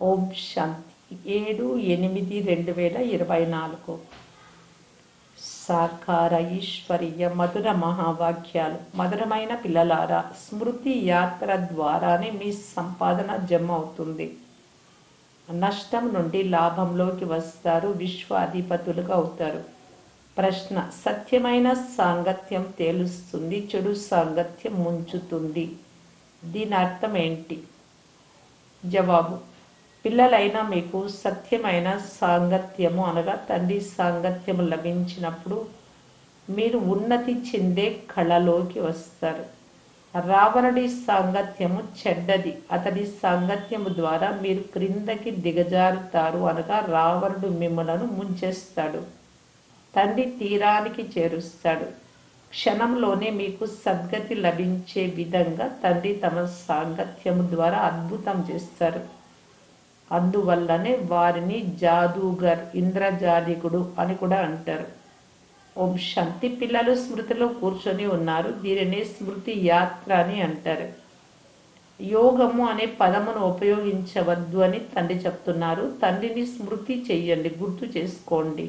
ఓం శాంతి ఏడు ఎనిమిది రెండు వేల ఇరవై నాలుగు. సాకార ఈశ్వరీయ మధుర మహావాక్యాలు. మధురమైన పిల్లలారా స్మృతి యాత్ర ద్వారానే మీ సంపాదన జమ అవుతుంది నష్టం నుండి లాభంలోకి వస్తారు విశ్వాధిపతులుగా అవుతారు. ప్రశ్న సత్యమైన సాంగత్యం తేలుస్తుంది చెడు సాంగత్యం ముంచుతుంది. దీని అర్థం ఏంటి? జవాబు పిల్లలైన మీకు సత్యమైన సాంగత్యము అనగా తండ్రి సాంగత్యము లభించినప్పుడు మీరు ఉన్నతి చెందే కళలోకి వస్తారు. రావణుడి సాంగత్యము చెడ్డది. అతడి సాంగత్యము ద్వారా మీరు క్రిందకి దిగజారుతారు అనగా రావణుడు మిమ్మలను ముంచేస్తాడు. తండ్రి తీరానికి చేరుస్తాడు. క్షణంలోనే మీకు సద్గతి లభించే విధంగా తండ్రి తమ సాంగత్యము ద్వారా అద్భుతం చేస్తారు. అందువల్లనే వారిని జాదూగర్ ఇంద్రజాలికుడు అని కూడా అంటారు. ఓం శాంతి పిల్లలు స్మృతిలో కూర్చొని ఉన్నారు. దీనిని స్మృతి యాత్ర అని అంటారు. యోగము అనే పదమును ఉపయోగించవద్దు అని తండ్రి చెప్తున్నారు. తండ్రిని స్మృతి చెయ్యండి గుర్తు చేసుకోండి.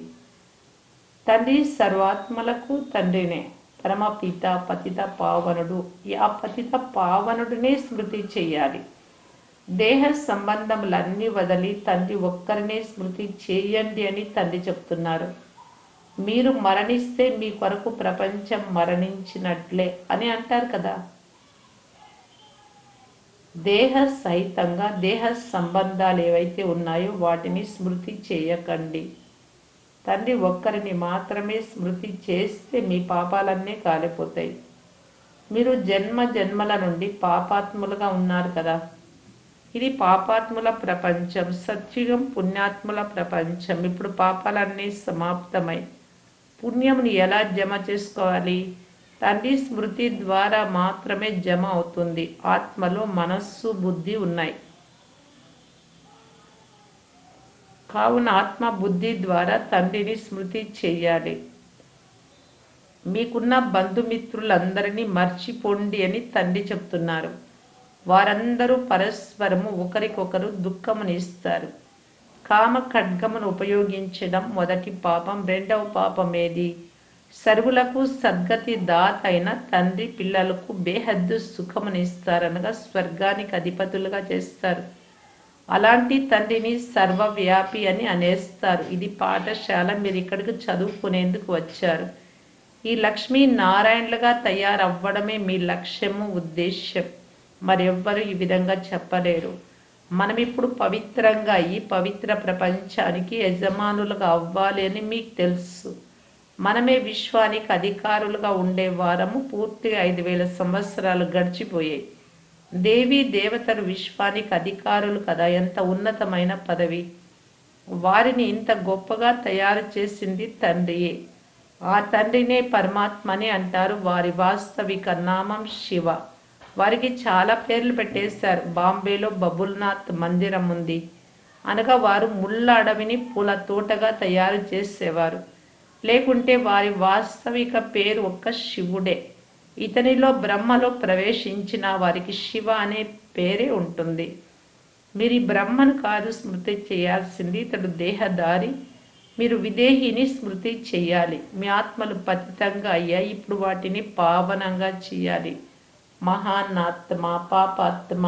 తండ్రి సర్వాత్మలకు తండ్రినే. పరమపిత పతిత పావనుడు. ఆ పతిత పావనుడినే స్మృతి చేయాలి దేహ సంబంధములన్నీ వదలి తండ్రి ఒక్కరినే స్మృతి చేయండి అని తండ్రి చెప్తున్నారు. మీరు మరణిస్తే మీ కొరకు ప్రపంచం మరణించినట్లే అని అంటారు కదా. దేహ సహితంగా దేహ సంబంధాలు ఏవైతే ఉన్నాయో వాటిని స్మృతి చేయకండి. తండ్రి ఒక్కరిని మాత్రమే స్మృతి చేస్తే మీ పాపాలన్నీ కాలిపోతాయి. మీరు జన్మ జన్మల నుండి పాపాత్ములుగా ఉన్నారు కదా. ఇది పాపాత్ముల ప్రపంచం సత్యుగం పుణ్యాత్ముల ప్రపంచం. ఇప్పుడు పాపాలన్నీ సమాప్తమై పుణ్యముని ఎలా జమ చేసుకోవాలి? తండ్రి స్మృతి ద్వారా మాత్రమే జమ అవుతుంది. ఆత్మలో మనస్సు బుద్ధి ఉన్నాయి. కావున ఆత్మ బుద్ధి ద్వారా తండ్రిని స్మృతి చేయాలి. మీకున్న బంధుమిత్రులందరినీ మర్చిపోండి అని తండ్రి చెప్తున్నారు. వారందరూ పరస్పరము ఒకరికొకరు దుఃఖమునిస్తారు కామ ఖడ్గమును ఉపయోగించడం మొదటి పాపం. రెండవ పాపం ఏది? సర్వులకు సద్గతి దాత అయిన తండ్రి పిల్లలకు బేహద్దు సుఖమునిస్తారనగా స్వర్గానికి అధిపతులుగా చేస్తారు. అలాంటి తండ్రిని సర్వవ్యాపి అని అనేస్తారు. ఇది పాఠశాల. మీరు ఇక్కడికి చదువుకునేందుకు వచ్చారు. ఈ లక్ష్మీ నారాయణలుగా తయారవ్వడమే మీ లక్ష్యము ఉద్దేశ్యం. మరెవ్వరు ఈ విధంగా చెప్పలేరు. మనం ఇప్పుడు పవిత్రంగా ఈ పవిత్ర ప్రపంచానికి యజమానులుగా అవ్వాలి అని మీకు తెలుసు. మనమే విశ్వానికి అధికారులుగా ఉండే వారము పూర్తిగా ఐదు వేల సంవత్సరాలు గడిచిపోయాయి. దేవి దేవతలు విశ్వానికి అధికారులు కదా ఎంత ఉన్నతమైన పదవి. వారిని ఇంత గొప్పగా తయారు చేసింది తండ్రియే. ఆ తండ్రినే పరమాత్మని అంటారు వారి వాస్తవిక నామం శివ. వారికి చాలా పేర్లు పెట్టేశారు. బాంబేలో బబుల్నాథ్ మందిరం ఉంది. అనగా వారు ముళ్ళ అడవిని పూల తోటగా తయారు చేసేవారు. లేకుంటే వారి వాస్తవిక పేరు ఒక్క శివుడే. ఇతనిలో బ్రహ్మలో ప్రవేశించిన వారికి శివ అనే పేరే ఉంటుంది. మీరు బ్రహ్మను కాదు స్మృతి చేయాల్సింది. ఇతడు దేహదారి మీరు విదేహిని స్మృతి చేయాలి. మీ ఆత్మలు పతితంగా అయ్యాయి. ఇప్పుడు వాటిని పావనంగా చేయాలి. మహానాత్మ పాపాత్మ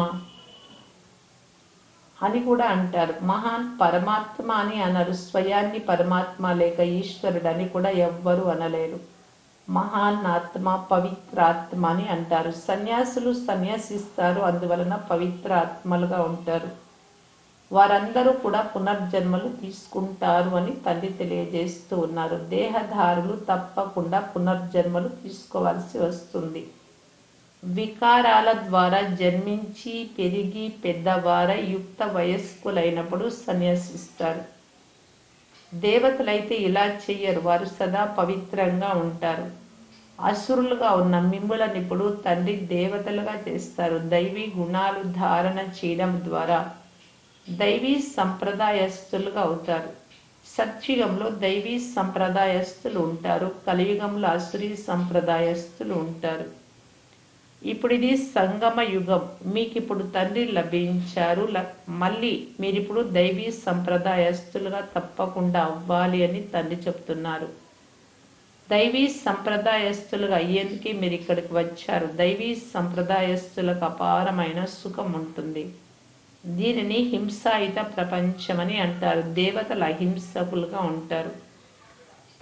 అని కూడా అంటారు. మహాన్ పరమాత్మ అని అనరు. స్వయాన్ని పరమాత్మ లేక ఈశ్వరుడు అని కూడా ఎవ్వరు అనలేరు. మహాన్ ఆత్మ పవిత్రాత్మ అని అంటారు. సన్యాసులు సన్యాసిస్తారు అందువలన పవిత్ర ఆత్మలుగా ఉంటారు. వారందరూ కూడా పునర్జన్మలు తీసుకుంటారు అని తండ్రి తెలియజేస్తూ ఉన్నారు. దేహధారులు తప్పకుండా పునర్జన్మలు తీసుకోవాల్సి వస్తుంది. వికారాల ద్వారా జన్మించి పెరిగి పెద్దవారై యుక్త వయస్కులైనప్పుడు సన్యాసిస్తారు. దేవతలైతే ఇలా చెయ్యరు వారు సదా పవిత్రంగా ఉంటారు. అసురులుగా ఉన్న మిమ్ములను ఇప్పుడు తండ్రి దేవతలుగా చేస్తారు. దైవీ గుణాలు ధారణ చేయడం ద్వారా దైవీ సంప్రదాయస్తులుగా అవుతారు. సత్యుగంలో దైవీ సంప్రదాయస్తులు ఉంటారు. కలియుగంలో అసురీ సంప్రదాయస్తులు ఉంటారు. ఇప్పుడు ఇది సంగమ యుగం. మీకు ఇప్పుడు తండ్రి లభించారు. మళ్ళీ మీరిప్పుడు దైవీ సంప్రదాయస్తులుగా తప్పకుండా అవ్వాలి అని తండ్రి చెప్తున్నారు. దైవీ సంప్రదాయస్తులుగా అయ్యేందుకే మీరు ఇక్కడికి వచ్చారు. దైవీ సంప్రదాయస్తులకు అపారమైన సుఖం ఉంటుంది దీనిని హింసాయుత ప్రపంచమని అంటారు. దేవతల అహింసకులుగా ఉంటారు.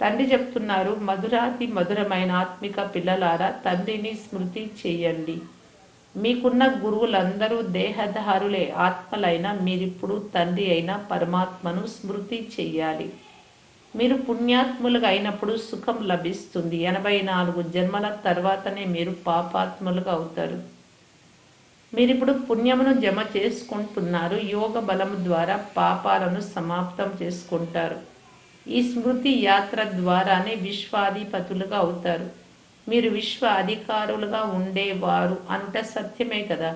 తండ్రి చెప్తున్నారు మధురాతి మధురమైన ఆత్మిక పిల్లలారా తండ్రిని స్మృతి చేయండి. మీకున్న గురువులందరూ దేహధారులే ఆత్మలైన మీరిప్పుడు తండ్రి అయిన పరమాత్మను స్మృతి చెయ్యాలి. మీరు పుణ్యాత్ములుగా అయినప్పుడు సుఖం లభిస్తుంది. ఎనభై నాలుగు జన్మల తర్వాతనే మీరు పాపాత్ములుగా అవుతారు. మీరిప్పుడు పుణ్యమును జమ చేసుకుంటున్నారు. యోగ బలము ద్వారా పాపాలను సమాప్తం చేసుకుంటారు. ఈ స్మృతి యాత్ర ద్వారానే విశ్వాధిపతులుగా అవుతారు. మీరు విశ్వ అధికారులుగా ఉండేవారు అంట సత్యమే కదా.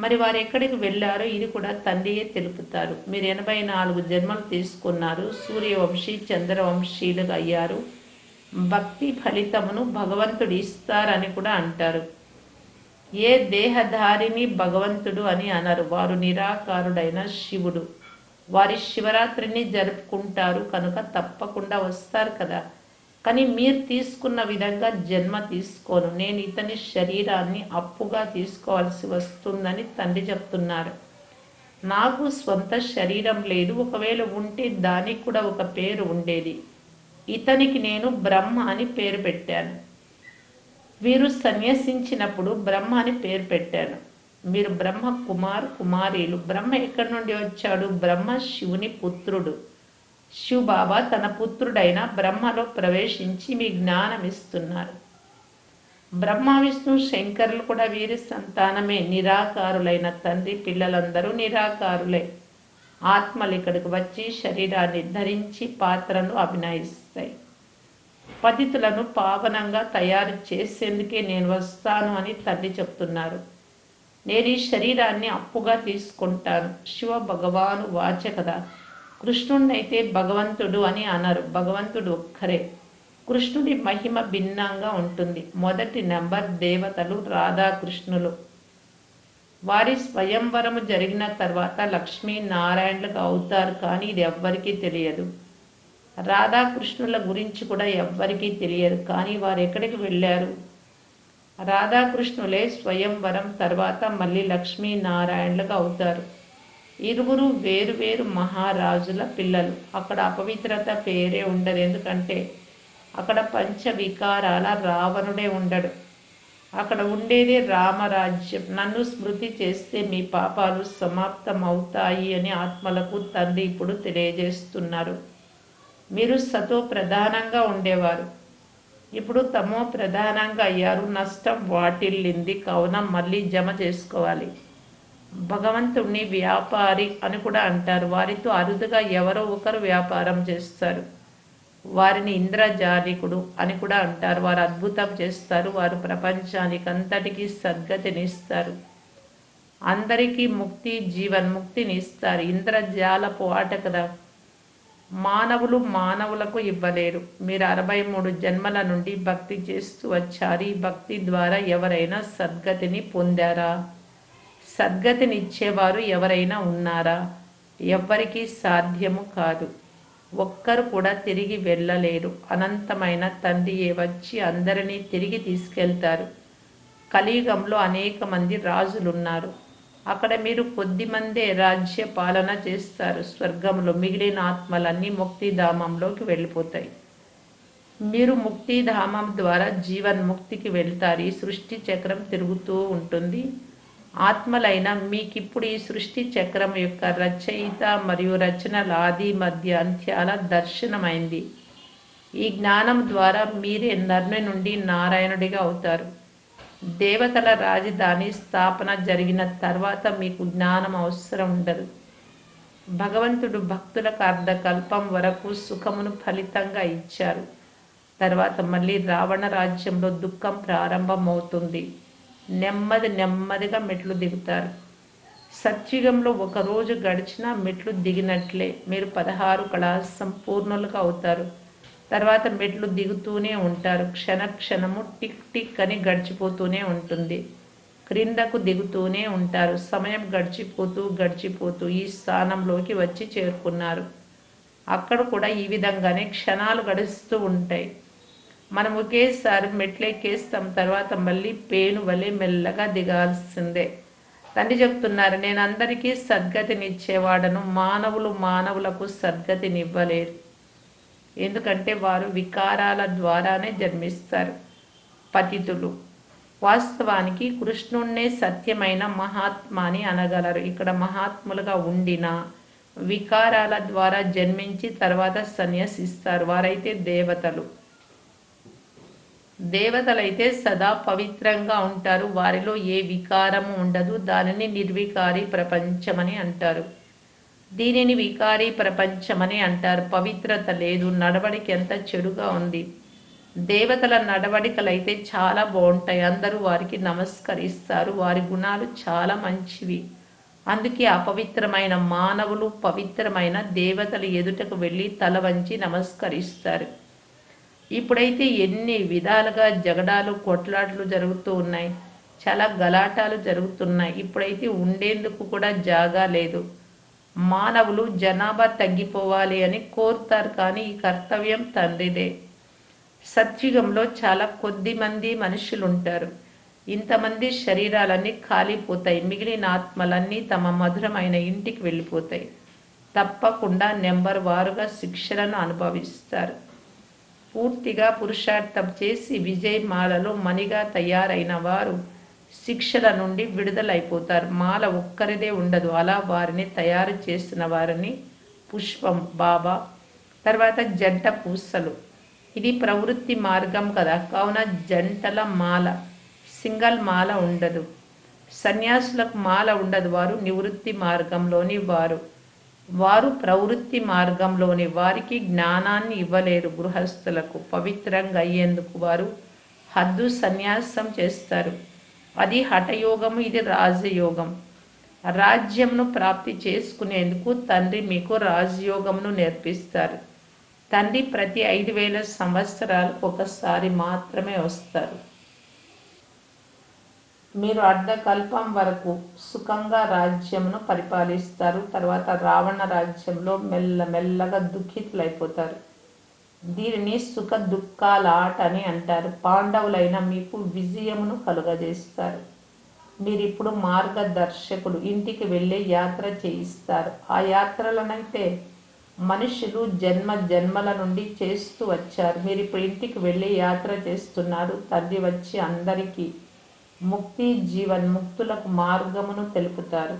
మరి వారు ఎక్కడికి వెళ్ళారో ఇది కూడా తండ్రియే తెలుపుతారు. మీరు ఎనభై నాలుగు జన్మలు తీసుకున్నారు. సూర్యవంశీ చంద్రవంశీలుగా అయ్యారు. భక్తి ఫలితమును భగవంతుడు ఇస్తారని కూడా అంటారు. ఏ దేహధారిని భగవంతుడు అని అనరు. వారు నిరాకారుడైన శివుడు. వారి శివరాత్రిని జరుపుకుంటారు కనుక తప్పకుండా వస్తారు కదా. కానీ మీరు తీసుకున్న విధంగా జన్మ తీసుకోను. నేను ఇతని శరీరాన్ని అప్పుగా తీసుకోవాల్సి వస్తుందని తండ్రి చెప్తున్నారు. నాకు స్వంత శరీరం లేదు. ఒకవేళ ఉంటే దానికి కూడా ఒక పేరు ఉండేది. ఇతనికి నేను బ్రహ్మ అని పేరు పెట్టాను. వీరు సన్యసించినప్పుడు బ్రహ్మ అని పేరు పెట్టాను. మీరు బ్రహ్మ కుమార్ కుమారీలు. బ్రహ్మ ఎక్కడి నుండి వచ్చాడు? బ్రహ్మ శివుని పుత్రుడు. శివ్ బాబా తన పుత్రుడైన బ్రహ్మలో ప్రవేశించి మీ జ్ఞానం ఇస్తున్నారు. బ్రహ్మ విష్ణు శంకరులు కూడా వీరి సంతానమే. నిరాకారులైన తండ్రి పిల్లలందరూ నిరాకారులే. ఆత్మలు ఇక్కడికి వచ్చి శరీరాన్ని ధరించి పాత్రను అభినయిస్తాయి. పతితులను పావనంగా తయారు చేసేందుకే నేను వస్తాను అని తల్లి చెప్తున్నారు. నేను ఈ శరీరాన్ని అప్పుగా తీసుకుంటాను. శివ భగవాను వాచ కదా. కృష్ణుడినైతే భగవంతుడు అని అన్నారు. భగవంతుడు ఒక్కరే. కృష్ణుడి మహిమ భిన్నంగా ఉంటుంది. మొదటి నెంబర్ దేవతలు రాధాకృష్ణులు. వారి స్వయంవరము జరిగిన తర్వాత లక్ష్మీ నారాయణులుగా అవుతారు కానీ ఇది ఎవ్వరికీ తెలియదు. రాధాకృష్ణుల గురించి కూడా ఎవ్వరికీ తెలియదు. కానీ వారు ఎక్కడికి వెళ్ళారు? రాధాకృష్ణులే స్వయంవరం తర్వాత మళ్ళీ లక్ష్మీ నారాయణులుగా అవుతారు. ఇరువురు వేరు వేరు మహారాజుల పిల్లలు. అక్కడ అపవిత్రత పేరే ఉండదు. ఎందుకంటే అక్కడ పంచ వికారాల రావణుడే ఉండడు. అక్కడ ఉండేదే రామరాజ్యం. నన్ను స్మృతి చేస్తే మీ పాపాలు సమాప్తం అవుతాయి అని ఆత్మలకు తండ్రి ఇప్పుడు తెలియజేస్తున్నారు. మీరు సతో ప్రధానంగా ఉండేవారు. ఇప్పుడు తమో ప్రధానంగా అయ్యారు. నష్టం వాటిల్లింది. కావున మళ్ళీ జమ చేసుకోవాలి. భగవంతుణ్ణి వ్యాపారి అని కూడా అంటారు. వారితో అరుదుగా ఎవరో ఒకరు వ్యాపారం చేస్తారు. వారిని ఇంద్రజాలికుడు అని కూడా అంటారు. వారు అద్భుతం చేస్తారు. వారు ప్రపంచానికి అంతటికీ సద్గతినిస్తారు. అందరికీ ముక్తి జీవన్ముక్తిని ఇస్తారు. ఇంద్రజాలపు ఆట కదా. మానవులు మానవులకు ఇవ్వలేరు. మీరు అరవై మూడు జన్మల నుండి భక్తి చేస్తూ వచ్చారు. ఈ భక్తి ద్వారా ఎవరైనా సద్గతిని పొందారా? సద్గతినిచ్చేవారు ఎవరైనా ఉన్నారా? ఎవ్వరికీ సాధ్యము కాదు. ఒక్కరు కూడా తిరిగి వెళ్ళలేరు. అనంతమైన తండ్రియే వచ్చి అందరినీ తిరిగి తీసుకెళ్తారు. కలియుగంలో అనేక మంది రాజులున్నారు. అక్కడ మీరు కొద్ది మందే రాజ్య పాలన చేస్తారు. స్వర్గంలో మిగిలిన ఆత్మలన్నీ ముక్తిధామంలోకి వెళ్ళిపోతాయి. మీరు ముక్తిధామం ద్వారా జీవన్ముక్తికి వెళ్తారు. ఈ సృష్టి చక్రం తిరుగుతూ ఉంటుంది. ఆత్మలైన మీకిప్పుడు ఈ సృష్టి చక్రం యొక్క రచయిత మరియు రచనల ఆది మధ్య అంత్యాల దర్శనమైంది. ఈ జ్ఞానం ద్వారా మీరే నర్మి నుండి నారాయణుడిగా అవుతారు. దేవతల రాజధాని స్థాపన జరిగిన తర్వాత మీకు జ్ఞానం అవసరం ఉండదు. భగవంతుడు భక్తులకు అర్ధకల్పం వరకు సుఖమును ఫలితంగా ఇచ్చారు. తర్వాత మళ్ళీ రావణ రాజ్యంలో దుఃఖం ప్రారంభమవుతుంది. నెమ్మది నెమ్మదిగా మెట్లు దిగుతారు. సత్యుగంలో ఒక రోజు గడిచినా మెట్లు దిగినట్లే. మీరు పదహారు కళా సంపూర్ణులుగా అవుతారు. తర్వాత మెట్లు దిగుతూనే ఉంటారు. క్షణ క్షణము టిక్ టిక్ అని గడిచిపోతూనే ఉంటుంది. క్రిందకు దిగుతూనే ఉంటారు. సమయం గడిచిపోతూ గడిచిపోతూ ఈ స్థానంలోకి వచ్చి చేరుకున్నారు. అక్కడ కూడా ఈ విధంగానే క్షణాలు గడుస్తూ ఉంటాయి. మనం ఒకేసారి మెట్లెక్కేస్తాం తర్వాత మళ్ళీ పేను వలె మెల్లగా దిగాల్సిందే. తండ్రి చెప్తున్నారు నేను అందరికీ సద్గతినిచ్చేవాడను. మానవులు మానవులకు సద్గతినివ్వలేరు. ఎందుకంటే వారు వికారాల ద్వారానే జన్మిస్తారు. పతితులు. వాస్తవానికి కృష్ణుణ్ణే సత్యమైన మహాత్మాని అనగలరు. ఇక్కడ మహాత్ములుగా ఉండిన వికారాల ద్వారా జన్మించి తర్వాత సన్యసిస్తారు. వారైతే దేవతలు. దేవతలైతే సదా పవిత్రంగా ఉంటారు. వారిలో ఏ వికారము ఉండదు. దానిని నిర్వికారి ప్రపంచమని అంటారు. దీనిని వికారి ప్రపంచమని అంటారు. పవిత్రత లేదు నడవడికి ఎంత చెడుగా ఉంది. దేవతల నడవడికలైతే చాలా బాగుంటాయి. అందరూ వారికి నమస్కరిస్తారు. వారి గుణాలు చాలా మంచివి. అందుకే అపవిత్రమైన మానవులు పవిత్రమైన దేవతల ఎదుటకు వెళ్ళి తల వంచి నమస్కరిస్తారు. ఇప్పుడైతే ఎన్ని విధాలుగా జగడాలు కొట్లాట్లు జరుగుతూ ఉన్నాయి. చాలా గలాటాలు జరుగుతున్నాయి. ఇప్పుడైతే ఉండేందుకు కూడా జాగా లేదు. మానవులు జనాభా తగ్గిపోవాలి అని కోరుతారు కానీ ఈ కర్తవ్యం తండ్రిదే. సత్యుగంలో చాలా కొద్ది మంది మనుషులు ఉంటారు ఇంతమంది శరీరాలన్నీ కాలిపోతాయి. మిగిలిన ఆత్మలన్నీ తమ మధురమైన ఇంటికి వెళ్ళిపోతాయి. తప్పకుండా నెంబర్ వారుగా శిక్షలను అనుభవిస్తారు. పూర్తిగా పురుషార్థం చేసి విజయమాలలో మణిగా తయారైన వారు శిక్షల నుండి విడుదలైపోతారు. మాల ఒక్కరిదే ఉండదు. అలా వారిని తయారు చేసిన వారిని పుష్పం బాబా తర్వాత జంట పూసలు. ఇది ప్రవృత్తి మార్గం కదా. కావున జంటల మాల సింగల్ మాల ఉండదు. సన్యాసులకు మాల ఉండదు. వారు నివృత్తి మార్గంలోని వారు. వారు ప్రవృత్తి మార్గంలోని వారికి జ్ఞానాన్ని ఇవ్వలేరు గృహస్థులకు. పవిత్రంగా అయ్యేందుకు వారు హద్దు సన్యాసం చేస్తారు. అది హఠయోగము ఇది రాజయోగం. రాజ్యంను ప్రాప్తి చేసుకునేందుకు తండ్రి మీకు రాజయోగమును నేర్పిస్తారు. తండ్రి ప్రతి ఐదు వేల సంవత్సరాలకు ఒకసారి మాత్రమే వస్తారు. మీరు అర్ధకల్పం వరకు సుఖంగా రాజ్యమును పరిపాలిస్తారు. తర్వాత రావణ రాజ్యంలో మెల్ల మెల్లగా దుఃఖితులైపోతారు. దీనిని సుఖ దుఃఖాల ఆట అని అంటారు. పాండవులైన మీకు విజయమును కలుగజేస్తారు. మీరు ఇప్పుడు మార్గదర్శకుడు ఇంటికి వెళ్ళే యాత్ర చేయిస్తారు. ఆ యాత్రలనైతే మనుషులు జన్మ జన్మల నుండి చేస్తూ వచ్చారు. మీరు ఇప్పుడు ఇంటికి వెళ్ళి యాత్ర చేస్తున్నారు. తండ్రి వచ్చి అందరికీ ముక్తి జీవన్ ముక్తులకు మార్గమును తెలుపుతారు.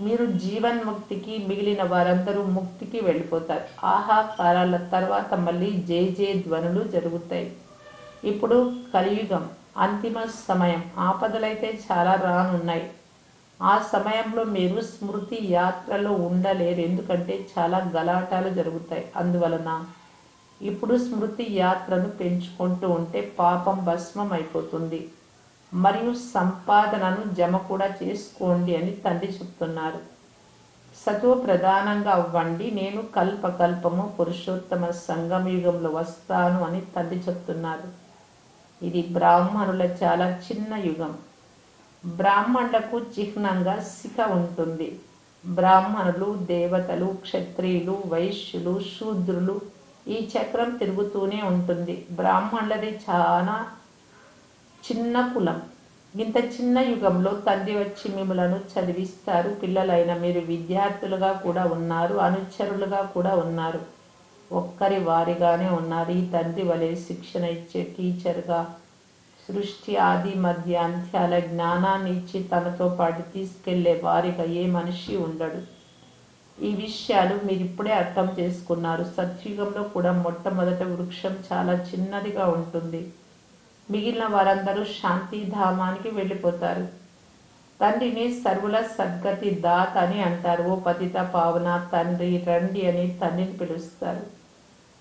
మీరు జీవన్ముక్తికి మిగిలిన వారందరూ ముక్తికి వెళ్ళిపోతారు. ఆహాకారాల తర్వాత మళ్ళీ జే జే ధ్వనులు జరుగుతాయి. ఇప్పుడు కలియుగం అంతిమ సమయం. ఆపదలైతే చాలా రానున్నాయి. ఆ సమయంలో మీరు స్మృతి యాత్రలో ఉండలేరు. ఎందుకంటే చాలా గలాటాలు జరుగుతాయి. అందువలన ఇప్పుడు స్మృతి యాత్రను పెంచుకుంటూ ఉంటే పాపం భస్మం అయిపోతుంది మరియు సంపాదనను జమ కూడా చేసుకోండి అని తండ్రి చెప్తున్నారు. సత్వ ప్రధానంగా అవ్వండి నేను కల్పకల్పము పురుషోత్తమ సంగమ యుగంలో వస్తాను అని తండ్రి చెప్తున్నారు. ఇది బ్రాహ్మణుల చాలా చిన్న యుగం. బ్రాహ్మణులకు చిహ్నంగా శిఖ ఉంటుంది. బ్రాహ్మణులు దేవతలు క్షత్రియులు వైశ్యులు శూద్రులు ఈ చక్రం తిరుగుతూనే ఉంటుంది. బ్రాహ్మణులది చాలా చిన్న కులం. ఇంత చిన్న యుగంలో తండ్రి వచ్చి మిమ్మలను చదివిస్తారు. పిల్లలైన మీరు విద్యార్థులుగా కూడా ఉన్నారు. అనుచరులుగా కూడా ఉన్నారు. ఒక్కరి వారిగానే ఉన్నారు. ఈ తండ్రి వలె శిక్షణ ఇచ్చే టీచర్గా సృష్టి ఆది మధ్య అంత్యాల జ్ఞానాన్ని ఇచ్చి తనతో పాటు తీసుకెళ్ళే వారిగా ఏ మనిషి ఉండడు. ఈ విషయాలు మీరు ఇప్పుడే అర్థం చేసుకున్నారు. సత్యుగంలో కూడా మొట్టమొదట వృక్షం చాలా చిన్నదిగా ఉంటుంది. మిగిలిన వారందరూ శాంతి ధామానికి వెళ్ళిపోతారు. తండ్రిని సర్వుల సద్గతి దాత్ అని అంటారు. ఓ పతిత పావన తండ్రి రండి అని తండ్రిని పిలుస్తారు.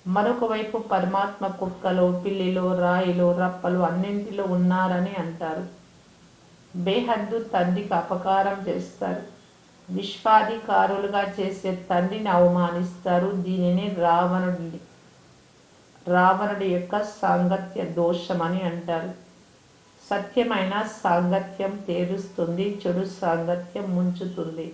మరొక వైపు పరమాత్మ కుక్కలో పిల్లిలో రాయిలో రప్పలు అన్నింటిలో ఉన్నారని అంటారు. బేహద్దు తండ్రికి అపకారం చేస్తారు. విశ్వాధికారులుగా చేసే తండ్రిని అవమానిస్తారు. దీనిని రావణుడి రావణుడి యొక్క సాంగత్య దోషం అని అంటారు. సత్యమైన సాంగత్యం తేరుస్తుంది చెడు సాంగత్యం ముంచుతుంది.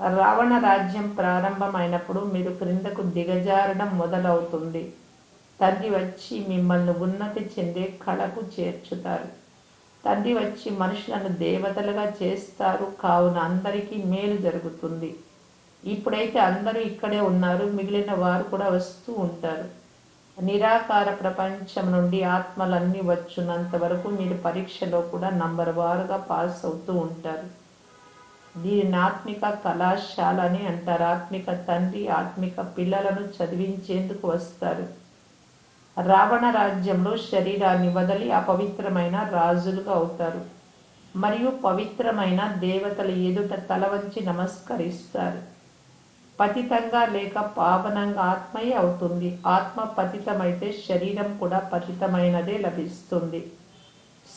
రావణ రాజ్యం ప్రారంభమైనప్పుడు మీరు క్రిందకు దిగజారడం మొదలవుతుంది. తండ్రి వచ్చి మిమ్మల్ని ఉన్నతి చెందే కళకు చేర్చుతారు. తండ్రి వచ్చి మనుషులను దేవతలుగా చేస్తారు కావున అందరికీ మేలు జరుగుతుంది. ఇప్పుడైతే అందరూ ఇక్కడే ఉన్నారు మిగిలిన వారు కూడా వస్తూ ఉంటారు. నిరాకార ప్రపంచం నుండి ఆత్మలన్నీ వచ్చున్నంత వరకు మీరు పరీక్షలో కూడా నంబర్ వారుగా పాస్ అవుతూ ఉంటారు. దీని ఆత్మిక కళాశాల అని అంటారు. ఆత్మిక తండ్రి ఆత్మిక పిల్లలను చదివించేందుకు వస్తారు. రావణ రాజ్యంలో శరీరాన్ని వదిలి అపవిత్రమైన రాజులుగా అవుతారు. మరియు పవిత్రమైన దేవతల ఎదుట తల వంచి నమస్కరిస్తారు. పతితంగా లేక పావనంగా ఆత్మయే అవుతుంది. ఆత్మ పతితమైతే శరీరం కూడా పతితమైనదే లభిస్తుంది.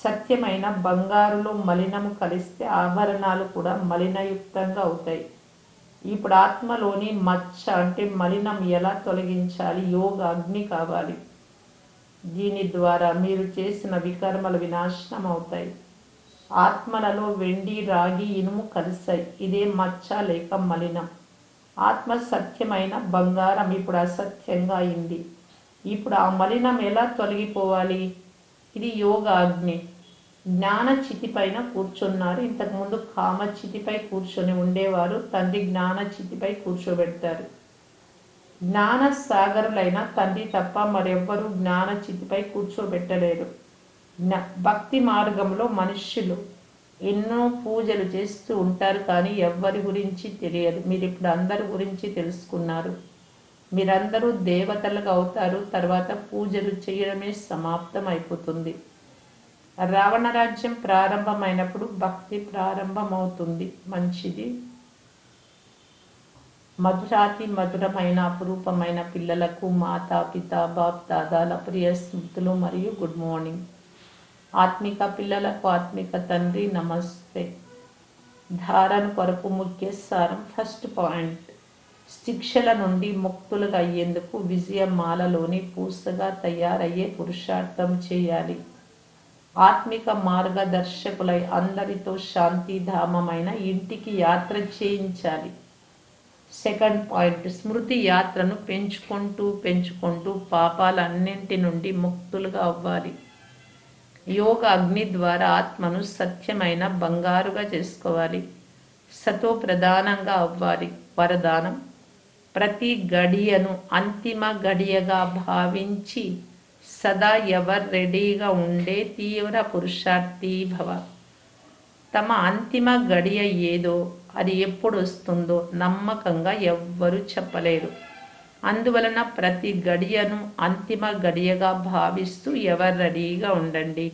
సత్యమైన బంగారులో మలినము కలిస్తే ఆభరణాలు కూడా మలినయుక్తంగా అవుతాయి. ఇప్పుడు ఆత్మలోని మచ్చ అంటే మలినం ఎలా తొలగించాలి? యోగ అగ్ని కావాలి. దీని ద్వారా మీరు చేసిన వికర్మలు వినాశనం అవుతాయి. ఆత్మలలో వెండి రాగి ఇనుము కలిసాయి ఇదే మచ్చ లేక మలినం. ఆత్మ సత్యమైన బంగారం ఇప్పుడు అసత్యంగా అయింది ఇప్పుడు ఆ మలినం ఎలా తొలగిపోవాలి? ఇది యోగ అగ్ని జ్ఞాన చితిపైన కూర్చున్నారు. ఇంతకుముందు కామ చితిపై కూర్చొని ఉండేవారు. తండ్రి జ్ఞాన చితిపై కూర్చోబెడతారు. జ్ఞాన సాగరులైన తండ్రి తప్ప మరెవ్వరూ జ్ఞాన చితిపై కూర్చోబెట్టలేరు భక్తి మార్గంలో మనుష్యులు ఎన్నో పూజలు చేస్తూ ఉంటారు కానీ ఎవ్వరి గురించి తెలియదు. మీరు ఇప్పుడు అందరి గురించి తెలుసుకున్నారు. మీరందరూ దేవతలుగా అవుతారు. తర్వాత పూజలు చేయడమే సమాప్తం అయిపోతుంది. రావణ రాజ్యం ప్రారంభమైనప్పుడు భక్తి ప్రారంభమవుతుంది. మంచిది. మధురాతి మధురమైన అపురూపమైన పిల్లలకు మాతా పిత బాప్ దాదాల ప్రియ స్మృతులు మరియు గుడ్ మార్నింగ్. ఆత్మిక పిల్లలకు ఆత్మిక తండ్రి నమస్తే. ధారణ కొరకు ముఖ్య సారం ఫస్ట్ పాయింట్. శిక్షల నుండి ముక్తులుగా అయ్యేందుకు విజయమాలలోని పూసగా తయారయ్యే పురుషార్థం చేయాలి. ఆత్మిక మార్గదర్శకులై అందరితో శాంతిధామమైన ఇంటికి యాత్ర చేయించాలి. Second point. స్మృతి యాత్రను పెంచుకుంటూ పెంచుకుంటూ పాపాలన్నింటి నుండి ముక్తులుగా అవ్వాలి. యోగ అగ్ని ద్వారా ఆత్మను సత్యమైన బంగారుగా చేసుకోవాలి. సతో ప్రధానంగా అవ్వాలి. వరదానం. ప్రతి గడియను అంతిమ గడియగా భావించి సదా ఎవర్ రెడీగా ఉండే తీవ్ర పురుషార్థీ భవ. తమ అంతిమ గడియ ఏదో అది ఎప్పుడు వస్తుందో నమ్మకంగా ఎవ్వరూ చెప్పలేరు. అందువలన ప్రతి గడియను అంతిమ గడియగా భావిస్తూ ఎవరు రెడీగా ఉండండి.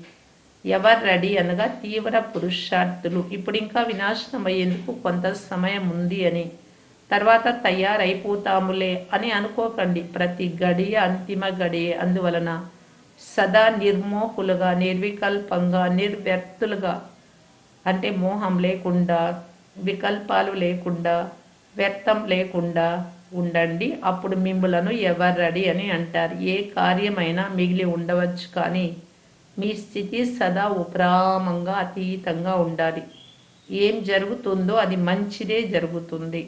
ఎవరు రెడీ అనగా తీవ్ర పురుషార్థులు. ఇప్పుడు ఇంకా వినాశనం అయ్యేందుకు కొంత సమయం ఉంది అని. తర్వాత తయారైపోతాములే అని అనుకోకండి. ప్రతి గడియ అంతిమ గడియ. అందువలన సదా నిర్మోహులుగా నిర్వికల్పంగా నిర్వ్యర్థులుగా అంటే మోహం లేకుండా వికల్పాలు లేకుండా వ్యర్థం లేకుండా ఉండండి అప్పుడు మిమ్ములను ఎవరు రెడీ అని అంటారు. ఏ కార్యమైనా మిగిలి ఉండవచ్చు కానీ మీ స్థితి సదా ఉపరామంగా అతీతంగా ఉండాలి. ఏం జరుగుతుందో అది మంచిదే జరుగుతుంది.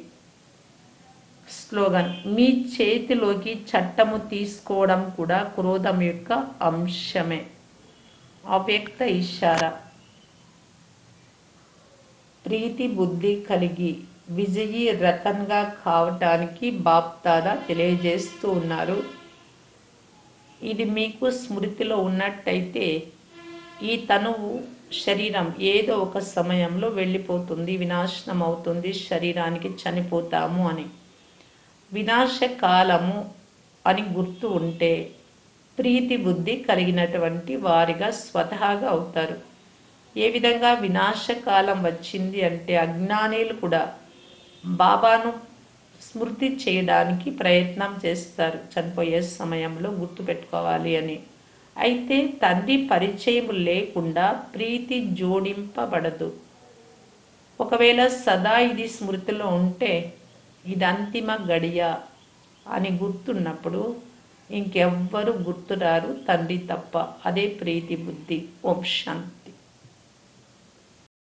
స్లోగన్ మీ చేతిలోకి చట్టము తీసుకోవడం కూడా క్రోధం యొక్క అంశమే. అవ్యక్త ఇషారా ప్రీతి బుద్ధి కలిగి విజయీ రతన్గా కావటానికి బాప్తాదా తెలియజేస్తూ ఉన్నారు. ఇది మీకు స్మృతిలో ఉన్నట్టయితే ఈ తనువు శరీరం ఏదో ఒక సమయంలో వెళ్ళిపోతుంది వినాశనం అవుతుంది శరీరానికి చనిపోతాము అని. వినాశకాలము అని గుర్తు ఉంటే ప్రీతి బుద్ధి కలిగినటువంటి వారిగా స్వతహాగా అవుతారు. ఏ విధంగా వినాశకాలం వచ్చింది అంటే అజ్ఞానీలు కూడా బాబాను స్మృతి చేయడానికి ప్రయత్నం చేస్తారు. చనిపోయే సమయంలో గుర్తుపెట్టుకోవాలి అని. అయితే తండ్రి పరిచయం లేకుండా ప్రీతి జోడింపబడదు. ఒకవేళ సదా ఇది స్మృతిలో ఉంటే ఇది అంతిమ గడియ అని గుర్తున్నప్పుడు ఇంకెవ్వరు గుర్తురారు తండ్రి తప్ప. అదే ప్రీతి బుద్ధి. ఓం శాంతి.